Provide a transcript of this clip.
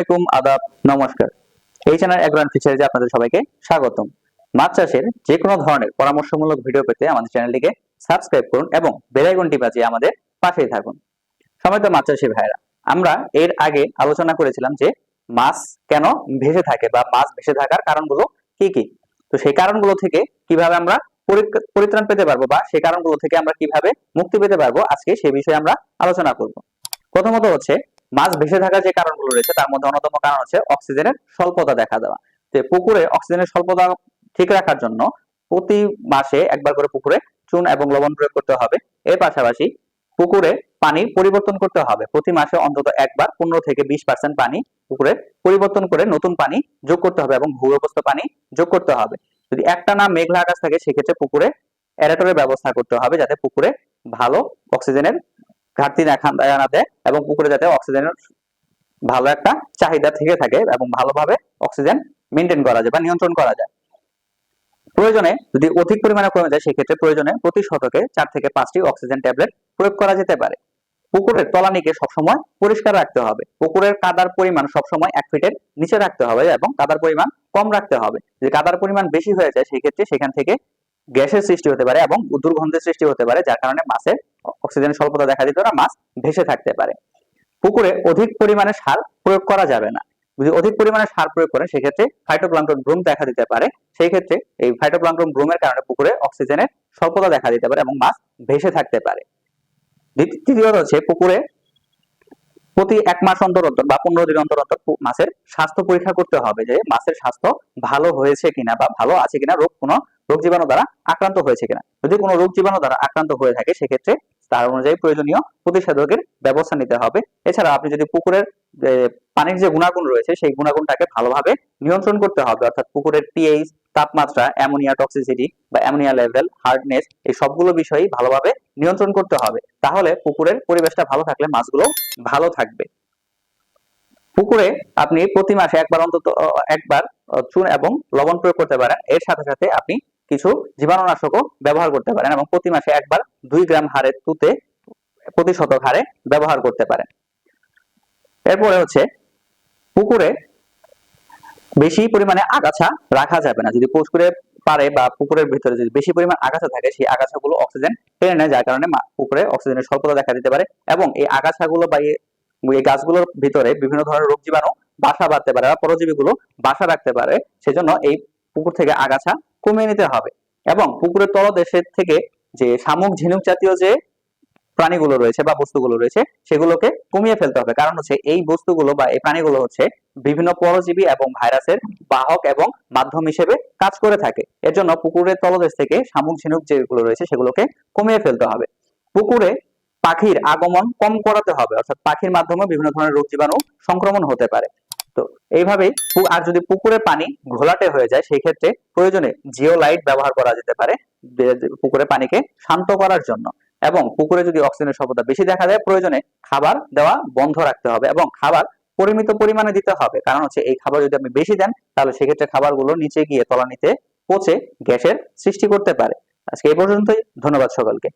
আলাইকুম, আদাব, নমস্কার। এই চ্যানেল অ্যাগ্রোয়ান ফিচার্সে আপনাদের সবাইকে স্বাগতম। মাছ চাষের যে কোনো ধরনের পরামর্শমূলক ভিডিও পেতে আমাদের চ্যানেলটিকে সাবস্ক্রাইব করুন এবং বেল আইকনটি বাজিয়ে আমাদের পাশেই থাকুন। সময়ত মাছ চাষি ভাইরা আমরা এর আগে আলোচনা করেছিলাম যে মাছ কেন ভেসে থাকে বা মাছ ভেসে থাকার কারণগুলো কি কি? তো সেই কারণগুলো থেকে কীভাবে আমরা পরিত্রাণ পেতে পারব বা সেই কারণগুলো থেকে আমরা কীভাবে মুক্তি পেতে পারব, আজকে সেই বিষয়ে আমরা আলোচনা করব। প্রথমত হচ্ছে মাছ ভেসে থাকার যে কারণগুলো রয়েছে, তার মধ্যে অন্যতম কারণ হচ্ছে অক্সিজেনের স্বল্পতা দেখা দেওয়া। তো পুকুরে অক্সিজেনের স্বল্পতা ঠিক রাখার জন্য প্রতি মাসে একবার করে পুকুরে চুন এবং লবণ প্রয়োগ করতে হবে। এর পাশাপাশি পুকুরে পানি পরিবর্তন করতে হবে। প্রতি মাসে অন্তত একবার পনেরো থেকে বিশ পার্সেন্ট পানি পুকুরে পরিবর্তন করে নতুন পানি যোগ করতে হবে এবং ভূগর্ভস্থ পানি যোগ করতে হবে। যদি একটা না মেঘলা আকাশ থাকে, সেক্ষেত্রে পুকুরে অ্যারেটরের ব্যবস্থা করতে হবে যাতে পুকুরে ভালো অক্সিজেনের ঘাটতি দেখা না দেয় এবং পুকুরে যাতে অক্সিজেনের ভালো একটা চাহিদা থেকে থাকে এবং ভালোভাবে অক্সিজেন মেনটেন করা যায় বা নিয়ন্ত্রণ করা যায়। প্রয়োজনে যদি অধিক পরিমাণে কমে যায়, সেক্ষেত্রে প্রয়োজনে প্রতি শতকে চার থেকে পাঁচটি অক্সিজেন ট্যাবলেট প্রয়োগ করা যেতে পারে। পুকুরের তলানিকে সবসময় পরিষ্কার রাখতে হবে। পুকুরের কাদার পরিমাণ সবসময় এক ফিটের নিচে রাখতে হবে এবং কাদার পরিমাণ কম রাখতে হবে। যদি কাদার পরিমাণ বেশি হয়ে যায়, সেক্ষেত্রে সেখান থেকে গ্যাসের সৃষ্টি হতে পারে এবং দুর্গন্ধের সৃষ্টি হতে পারে, যার কারণে মাছের অক্সিজেন স্বল্পতা দেখা দিতে পারে মাছ ভেসে থাকতে পারে। পুকুরে অধিক পরিমাণে সার প্রয়োগ করা যাবে না। যদি অধিক পরিমাণে সার প্রয়োগ করেন, সেক্ষেত্রে ফাইটোপ্লাঙ্কটন ব্রুম দেখা দিতে পারে। সেই ক্ষেত্রে এই ফাইটোপ্লাঙ্কটন ব্রুমের কারণে পুকুরে অক্সিজেনের স্বল্পতা দেখা দিতে পারে এবং মাছ ভেসে থাকতে পারে। তৃতীয়ত হচ্ছে পুকুরে প্রতি এক মাস অন্তর অন্তর বা পনেরো দিন অন্তর অন্তর মাছের স্বাস্থ্য পরীক্ষা করতে হবে যে মাছের স্বাস্থ্য ভালো হয়েছে কিনা বা ভালো আছে কিনা, রোগ কোনো রোগ জীবাণু দ্বারা আক্রান্ত হয়েছে কিনা। যদি কোনো রোগ জীবাণু দ্বারা আক্রান্ত হয়ে থাকে, সেক্ষেত্রে তার অনুযায়ী প্রয়োজনীয় প্রতিষেধকের ব্যবস্থা নিতে হবে। এছাড়া আপনি যদি পুকুরের পানির যে গুণাগুণ রয়েছে, সেই গুণাগুণটাকে ভালোভাবে নিয়ন্ত্রণ করতে হবে। অর্থাৎ পুকুরের পিএইচ তাপমাত্রা, অ্যামোনিয়া টক্সিসিটি বা অ্যামোনিয়া লেভেল হার্ডনেস এই সবগুলো বিষয়ই ভালোভাবে নিয়ন্ত্রণ করতে হবে। তাহলে পুকুরের পরিবেশটা ভালো থাকলে মাছগুলো ভালো থাকবে। পুকুরে আপনি প্রতি মাসে একবার অন্তত একবার চুন এবং লবণ প্রয়োগ করতে পারেন। এর সাথে সাথে আপনি কিছু জীবাণুনাশকও ব্যবহার করতে পারেন এবং প্রতি মাসে একবার দুই গ্রাম হারে তুতে প্রতি শতক হারে ব্যবহার করতে পারেন। এরপরে হচ্ছে পুকুরে বেশি পরিমাণে আগাছা রাখা যাবে না। যদি পুকুরে পারে বা পুকুরের ভিতরে যদি বেশি পরিমাণ আগাছা থাকে, সেই আগাছাগুলো অক্সিজেন টেনে নেয়, যার কারণে পুকুরে অক্সিজেনের স্বল্পতা দেখা দিতে পারে এবং এই আগাছাগুলো বা এই গাছগুলোর ভিতরে বিভিন্ন ধরনের রোগ জীবাণু বাসা বাঁধতে পারে বা পরজীবীগুলো বাসা রাখতে পারে। সেজন্য এই পুকুর থেকে আগাছা কমিয়ে নিতে হবে। এবং পুকুরের তলদেশের থেকে যে শামুক, ঝিনুক জাতীয় যে প্রাণীগুলো রয়েছে বা বস্তুগুলো রয়েছে, সেগুলোকে কমিয়ে ফেলতে হবে। কারণ হচ্ছে এই বস্তুগুলো বা এই প্রাণীগুলো হচ্ছে বিভিন্ন পরজীবী এবং ভাইরাসের বাহক এবং মাধ্যম হিসেবে কাজ করে থাকে। এর জন্য পুকুরের তলদেশ থেকে শামুক, ঝিনুক যেগুলো রয়েছে, সেগুলোকে কমিয়ে ফেলতে হবে। পুকুরে পাখির আগমন কম করাতে হবে, অর্থাৎ পাখির মাধ্যমে বিভিন্ন ধরনের রোগ জীবাণু সংক্রমণ হতে পারে। তো এইভাবেই পু- আর যদি পুকুরে পানি ঘোলাটে হয়ে যায় সেই ক্ষেত্রে প্রয়োজনে জিও লাইট ব্যবহার করা যেতে পারে পুকুরে পানিকে শান্ত করার জন্য। এবং পুকুরে যদি অক্সিজেনের স্বল্পতা বেশি দেখা যায় প্রয়োজনে খাবার দেওয়া বন্ধ রাখতে হবে এবং খাবার পরিমিত পরিমাণে দিতে হবে। কারণ হচ্ছে, এই খাবার যদি আপনি বেশি দেন, তাহলে সেক্ষেত্রে খাবারগুলো নিচে গিয়ে তলানিতে পচে গ্যাসের সৃষ্টি করতে পারে। আজকে এই পর্যন্তই। ধন্যবাদ সকলকে।